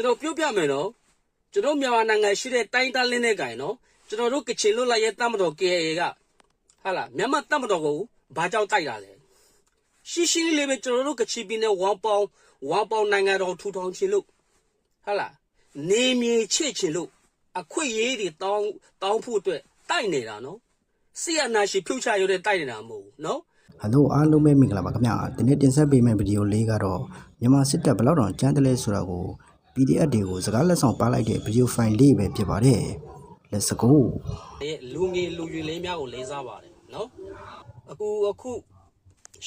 ကျွန်တော်ပြောပြမယ်နော်ကျွန်တော်မြန်မာနိုင်ငံရှိတဲ့တိုင်းသားလင်းတဲ့ကင်နော်ကျွန်တော်တို့ကချင်လွတ်လပ်ရေးတမတော် KAA ကဟာလားမြန်မာတမတော်ကိုဘာကြောင့်တိုက်တာလဲရှင်းရှင်းလေးလေးပဲကျွန်တော်တို့ကချင်ပြည်နယ်ဝမ်ပေါင်ဝမ်ပေါင်နိုင်ငံတော်ထူထောင်ခြင်းလို့ဟာလားနေမြေချစ်ခြင်းလို့အခွင့်အရေးတွေတောင်းတောင်းဖို့အတွက်တိုက်နေတာနော်ဆီယနာရှိဖြုတ်ချရတဲ့တိုက်နေတာမဟုတ်ဘူးနော်ဟယ်လိုအားလုံးပဲမင်္ဂလာပါခင်ဗျာဒီနေ့တင်ဆက်ပေးမယ့်ဗီဒီယိုလေးကတော့မြန်မာစစ်တပ်ဘယ်လောက်တောင်ကြမ်းတလဲဆိုတာကို PDF တွေကိုစကားလက်ဆောင်ပါလိုက်တဲ့ဗီဒီယိုဖိုင်လေးပဲဖြစ်ပါတယ် Let's go ရဲ့လူငယ်လူရွယ်လေးများကိုလေးစားပါတယ်နော်အခုအခု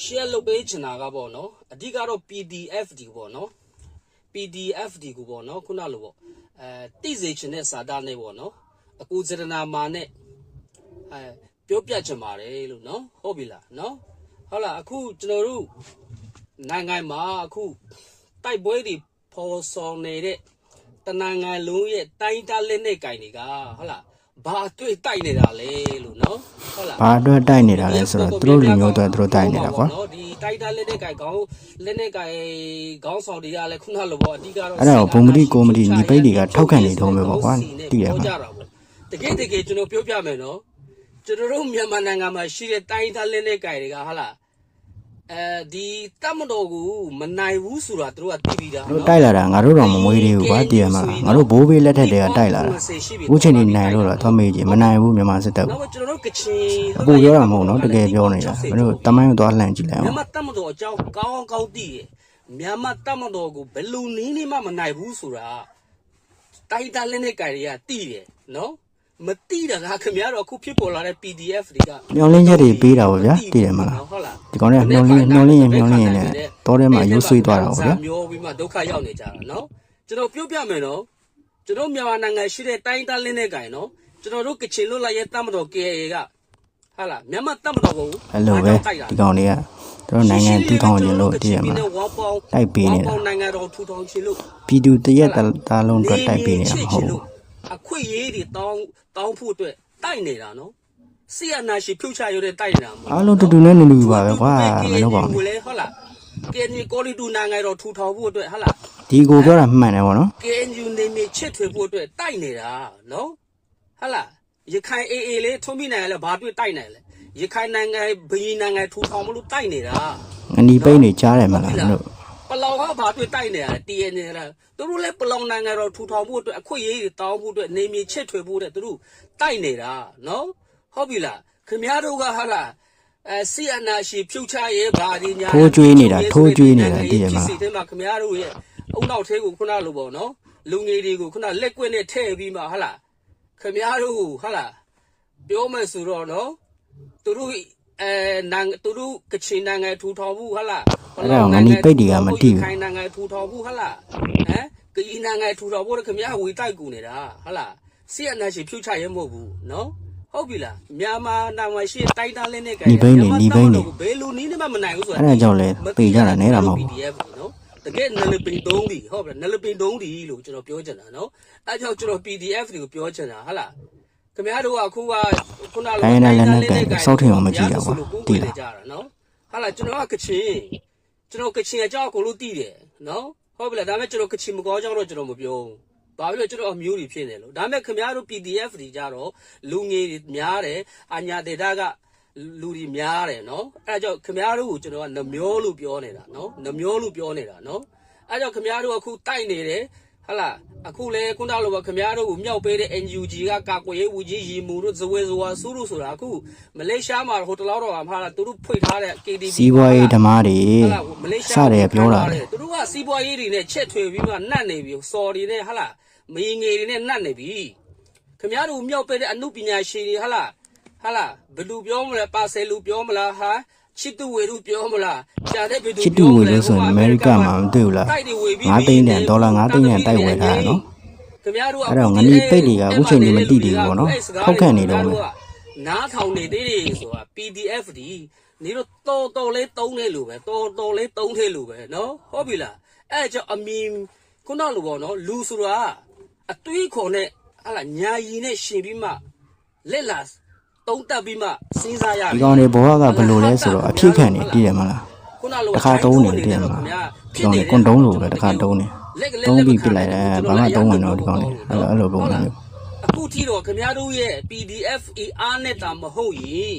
share လုပ်ပေးချင်တာကပေါ့နော်အဓိကတော့ PDF ဒီပေါ့နော် PDF ဒီကိုပေါ့နော်ခုနလိုပေါ့အဲတိစေချင်တဲ့စာသားနဲ့ပေါ့နော်အခုစေတနာမာနဲ့အဲပြောပြချင်ပါတယ်လို့နော်ဟုတ်ပြီလားနော်ဟုတ်လားအခုကျွန်တော်တို့နိုင်ငံမှာအခုတိုက်ပွဲတွေ ပေါ်ဆောင်နေတဲ့တနင်္ဂနွေလုံးရဲ့တိုင်းသားလက်နဲ့ကင်တွေကဟုတ်လားဘာအတွေ့တိုက်နေတာလဲလို့နော်ဟုတ်လားဘာအတွက်တိုက်နေတာလဲဆိုတော့သူတို့လူမျိုးအတွက်သူတို့တိုက်နေတာကွာနော်ဒီတိုက်တာလက်နဲ့ကင်ခေါင်းလက်နဲ့ကင်ခေါင်းဆောင်တွေကလည်းခုနလိုပေါ့အဓိကတော့အဲ့ဒါကိုဘုံမတိကိုမတိညီပိတ်တွေကထောက်ခံနေတော့မယ်ပေါ့ကွာတည်တယ်မှာကြတာပေါ့တကယ်တကယ်ကျွန်တော်ပြောပြမယ်နော်ကျွန်တော်တို့မြန်မာနိုင်ငံမှာရှိတဲ့တိုင်းသားလက်နဲ့ကင်တွေကဟာလား အဲဒီတတ်မတော်ကိုမနိုင်ဘူးဆိုတာသူတို့ကသိပြီးသားတို့တိုက်လာတာငါတို့တော့မမွေးသေးဘူးကွာတည်ရမှာငါတို့ဘိုးဘေးလက်ထက်တည်းကတိုက်လာတာအခုချိန်နေနိုင်လို့တော့သွားမေးကြည့်မနိုင်ဘူးမြန်မာစစ်တပ်ကနောက်ကျွန်တော်တို့ကချင်အခုပြောတာမဟုတ်နော်တကယ်ပြောနေတာမင်းတို့တမိုင်းကိုသွားလှန်ကြည့်လိုက်အောင်မြန်မာတတ်မတော်အကြောင်းကောင်းကောင်းသိတယ်မြန်မာတတ်မတော်ကိုဘယ်လူနည်းနည်းမှမနိုင်ဘူးဆိုတာတိုင်းသားလက်နဲ့ကင်တွေကသိတယ်နော် မသိတာကခင်ဗျားတို့အခုဖြစ်ပေါ်လာတဲ့ PDF တွေကမျောလင်းချက်တွေပေးတာပေါ့ဗျာတည်တယ်မလားဟုတ်လားဒီကောင်တွေကမျောလင်းမျောလင်းရင်မျောလင်းရင်လည်းတောထဲမှာရိုးဆွေးသွားတာပေါ့ဗျာမျောပြီးမှဒုက္ခရောက်နေကြတာနော်ကျွန်တော်ပြောပြမယ်နော်ကျွန်တော်မြန်မာနိုင်ငံရှိတဲ့တိုင်းသားလင်းတဲ့ကင်နော်ကျွန်တော်တို့ကချင်လွတ်လပ်ရေးတမတော် KAA ကဟာလားမြန်မာတမတော်ကိုအဲ့လိုပဲဒီကောင်တွေကသူတို့နိုင်ငံတည်ထောင်ခြင်းလို့တည်ရမှာဝါပေါင်းတိုက်ပေးနေတာဝါပေါင်းနိုင်ငံတော်ထူထောင်ခြင်းလို့ပြည်သူတရက်သားလုံးအတွက်တိုက်ပေးနေတာမဟုတ်ဘူး အခွင့်အရေးတွေတောင်းတောင်းဖို့အတွက်တိုက်နေတာနော်ဆီယနာရှိဖြုတ်ချရတဲ့တိုက်နေတာမဟုတ်အားလုံးတူတူနဲ့နူနူပါပဲကွာမင်းတို့ကောင်ကိုလေဟုတ်လားကဲနီကိုလီတူနိုင်ငံတော်ထူထောင်ဖို့အတွက်ဟုတ်လားဒီကိုပြောတာမှန်တယ်ဗောနော် KNU နေမြေချစ်ထွေဖို့အတွက်တိုက်နေတာနော်ဟုတ်လားရခိုင်အေးအေးလေးထုံးပြီးနိုင်ငံလဲဘာတွေ့တိုက်နိုင်လဲရခိုင်နိုင်ငံဘီနိုင်ငံထူထောင်မလို့တိုက်နေတာငနီပိတ်နေကြားတယ်မလားမင်းတို့ ပလောင်ကဘာတွေ့တိုက်နေတာလဲ TNA လားသူတို့လည်းပလောင်နိုင်ငံတော်ထူထောင်ဖို့အတွက်အခွင့်အရေးတွေတောင်းဖို့အတွက်နေမြေချစ်ထွေဖို့အတွက်သူတို့တိုက်နေတာနော်ဟုတ်ပြီလားခင်ဗျားတို့ကဟာလားအဲဆီအနာရှိဖြုတ်ချရဲဘာဒီညာထိုးကျွေးနေတာထိုးကျွေးနေတာတည်ရမှာစီထဲမှာခင်ဗျားတို့ရဲ့အုံနောက်သေးကိုခုနလိုပေါ့နော်လူငယ်တွေကိုခုနလက်ကွက်နဲ့ထည့်ပြီးမှဟာလားခင်ဗျားတို့ကိုဟာလားပြောမယ်ဆိုတော့နော်သူတို့ အဲနန်သူတို့ကချင်နိုင်ငံထူထောင်မှုဟာလားအဲ့ဒါငနီပိတ်တွေကမတိဘူးခိုင်နိုင်ငံထူထောင်မှုဟာလားဟမ်ကီနိုင်ငံထူထောင်ဖို့ခင်ဗျားဝေတိုက်ကူနေတာဟာလားဆီယနာရှိဖြုတ်ချရဲမဟုတ်ဘူးနော်ဟုတ်ပြီလားမြန်မာနိုင်ငံရှိတိုက်တားလင်းနဲ့ညီပိန်းနေညီပိန်းနေဘယ်လူနည်းနဲ့မှမနိုင်ဘူးဆိုတာအဲ့ဒါကြောင့်လဲပေကြတာနဲတာမဟုတ်ဘူး PDF နော်တကယ်နလပင်တုံးဒီဟုတ်ပြီလားနလပင်တုံးဒီလို့ကျွန်တော်ပြောချင်တာနော်အဲကြောင့်ကျွန်တော် PDF တွေကိုပြောချင်တာဟုတ်လား ခင်ဗျားတို့ကအခုကခုနလိုတိုင်းရင်းသားလက်နက်ကိုင်စောက်ထင်အောင်မကြည့်ရဘူးတိလားကြတာနော်ဟုတ်လားကျွန်တော်ကကချင်ကျွန်တော်ကချင်အကြောင်းကိုလို့တည်တယ်နော်ဟုတ်ပြီလားဒါပေမဲ့ကျွန်တော်ကချင်မကောအကြောင်းတော့ကျွန်တော်မပြောဘူးဘာဖြစ်လို့ကျွန်တော်အမျိုးကြီးဖြစ်နေလို့ဒါပေမဲ့ခင်ဗျားတို့ PDF တွေကြတော့လူငယ်တွေများတယ်အညာဒေတာကလူတွေများတယ်နော်အဲဒါကြောင့်ခင်ဗျားတို့ကိုကျွန်တော်ကနှမျောလို့ပြောနေတာနော်နှမျောလို့ပြောနေတာနော်အဲဒါကြောင့်ခင်ဗျားတို့အခုတိုက်နေတယ် ဟဟလားအခုလေခုနလိုပါခင်ဗျားတို့ကိုမြောက်ပေးတဲ့ NUG ကကာကွယ်ရေးဦးကြီးရီမူတို့ဇဝေဇဝါစုတို့ဆိုတာအခုမလေးရှားမှာဟိုတလောက်တော့မှာလားသူတို့ဖွင့်ထားတဲ့ KTV စီးပွားရေးဓမ္မတွေဟုတ်လားမလေးစရှားတယ်ပြောတာလေသူတို့ကစီးပွားရေးတွေနဲ့ချက်ထွေပြီးမှနှက်နေပြီစော်တွေနဲ့ဟာလားမင်းငယ်တွေနဲ့နှက်နေပြီခင်ဗျားတို့မြောက်ပေးတဲ့အမှုပညာရှင်တွေဟာလားဟာလားဘယ်သူပြောမလဲပါဆယ်လူပြောမလားဟာ ချစ်တူဝေလူပြောမလားရှာတဲ့ဘယ်သူချစ်တူဝေလို့ဆိုရင်အမေရိကမှာမသိဘူးလားတိုက်တွေဝေပြီးငါးသိန်းတန်ဒေါ်လာငါးသိန်းတန်တိုက်ဝယ်ထားတာနော်ခင်ဗျားတို့ကအဲ့တော့ငနီပိတ်တွေကအခုချိန်ကြီးမတိသေးဘူးပေါ့နော်ထောက်ခံနေတော့မယ်နားထောင်နေသေးတယ်ဆိုတာ PDF ဒီနေတော့တော်တော်လေးတုံးနေလို့ပဲတော်တော်လေးတုံးနေလို့ပဲနော်ဟုတ်ပြီလားအဲ့ကြောင့်အမီခုနလိုပေါ့နော်လူဆိုတာအတွေးခေါ်နဲ့ဟာလာညာရီနဲ့ရှင်ပြီးမှလက်လာ တုံးတက်ပြီးမှစဉ်းစားရတယ်ဒီကောင်တွေဘဝကဘယ်လိုလဲဆိုတော့အဖြစ်ခံနေတည်တယ်မလားခုနလိုတစ်ခါတုံးနေတည်တယ်မလားဒီကောင်တွေကွန်တုံးလို့ပဲတစ်ခါတုံးနေလက်ကလေးသုံးလက်မပြီးခံပြလိုက်တယ်ဘာမှသုံးဝင်တော့ဒီကောင်လေးအဲ့လိုအဲ့လိုပုံစံမျိုးအခုထိတော့ခင်ဗျားတို့ရဲ့ PDF AR နဲ့တာမဟုတ်ရင်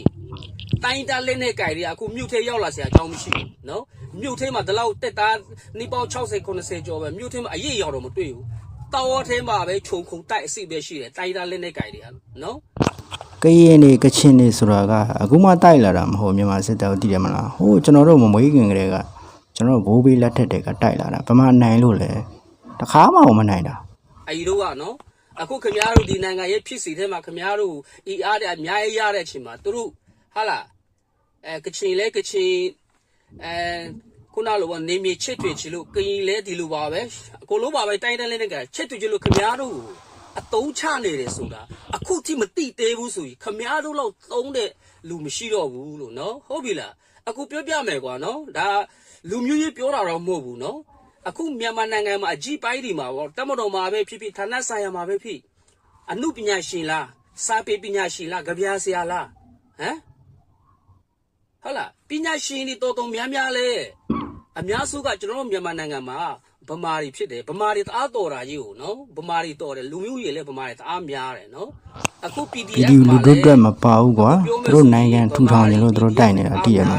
တိုင်းတာလက်နဲ့ကြိုင်တွေကအခုမြို့ထဲရောက်လာစရာအကြောင်းမရှိဘူးနော်မြို့ထဲမှာဒီလောက်တက်တာနေပေါင်း60 90ကျော်ပဲမြို့ထဲမှာအရေးရောက်တော့မတွေ့ဘူးတောင်းထဲမှာပဲခြုံခုံတိုက်အစ်စ်ပဲရှိတယ်တိုင်းတာလက်နဲ့ကြိုင်တွေကနော် ကရင်နေကချင်နေဆိုတာကအခုမှတိုက်လာတာမဟုတ်မြန်မာစစ်တပ်ကိုသိတယ်မလားဟိုကျွန်တော်တို့မမွေးခင်ကလေးကကျွန်တော်တို့ဘိုးဘေးလက်ထက်တွေကတိုက်လာတာဘာမှနိုင်လို့လဲတခါမှမနိုင်တာအဲဒီတော့ကနော်အခုခင်ဗျားတို့ဒီနိုင်ငံရဲ့ဖြစ်စီထဲမှာခင်ဗျားတို့ ER တဲ့အများကြီးရတဲ့အချိန်မှာသူတို့ဟာလာအဲကချင်လဲကချင်အဲခုနလိုကနေမြေချစ်တွေချီလို့ကရင်လဲဒီလိုပါပဲအကုန်လုံးပါပဲတိုင်းတိုင်းလေးနဲ့ကချစ်တွေချီလို့ခင်ဗျားတို့ကို အတုံးချနေတယ်ဆိုတာအခုထိမတိသေးဘူးဆိုရင်ခင်ဗျားတို့လောက်သုံးတဲ့လူမရှိတော့ဘူးလို့နော်ဟုတ်ပြီလားအခုပြောပြမယ်ကွာနော်ဒါလူမျိုးကြီးပြောတာတော့မဟုတ်ဘူးနော်အခုမြန်မာနိုင်ငံမှာအကြီးပိုင်းဒီမှာပေါ့တမတော်မှာပဲဖြစ်ဖြစ်ဌာနဆိုင်ရာမှာပဲဖြစ်အမှုပညာရှင်လားစာပေပညာရှင်လားကြပြာဆရာလားဟမ်ဟုတ်လားပညာရှင်တွေတော်တော်များများလဲ အများစုကကျွန်တော်တို့မြန်မာနိုင်ငံမှာဗမာတွေဖြစ်တယ်ဗမာတွေတအားတော်တာကြီးကိုနော်ဗမာတွေတော်တယ်လူမျိုးကြီးလည်းဗမာတွေတအားများတယ်နော်အခုဗီ PDF ဒီယိုလူမှာတို့လည်းအတွက်မပါဘူးကွာသူတို့နိုင်ငံထူထောင်နေလို့သူတို့တိုက်နေတာတည်ရမှာ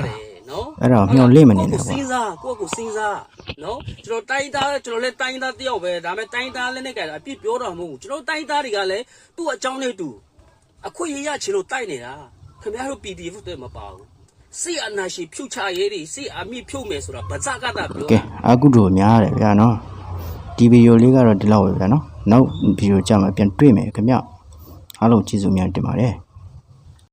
နော်အဲ့တော့မျောလင့်မနေနဲ့ကွာကိုယ့်ကိုစဉ်းစားကိုယ့်ကိုစဉ်းစားနော်ကျွန်တော်တိုင်းသားကျွန်တော်လည်းတိုင်းသားတယောက်ပဲဒါပေမဲ့တိုင်းသားလည်းနဲ့ကြိုင်အပြစ်ပြောတာမဟုတ်ဘူးကျွန်တော်တိုင်းသားတွေကလည်းသူ့အကြောင်းနဲ့တူအခွင့်အရေးရချင်လို့တိုက်နေတာခင်ဗျားတို့ PDF တွေမပါဘူး စိတ်အနာရှင်ဖြုတ်ချရေးတွေစိတ်အမိဖြုတ်မယ်ဆိုတာဗဇကတာပြောကဲအာကုတို့များတယ်ဗျာနော်ဒီဗီဒီယိုလေးကတော့ဒီလောက်ပဲဗျာနော်နောက်ဗီဒီယိုကြမှာပြန်တွေ့မယ်ခင်ဗျအားလုံးကျေးဇူးများတင်ပါတယ်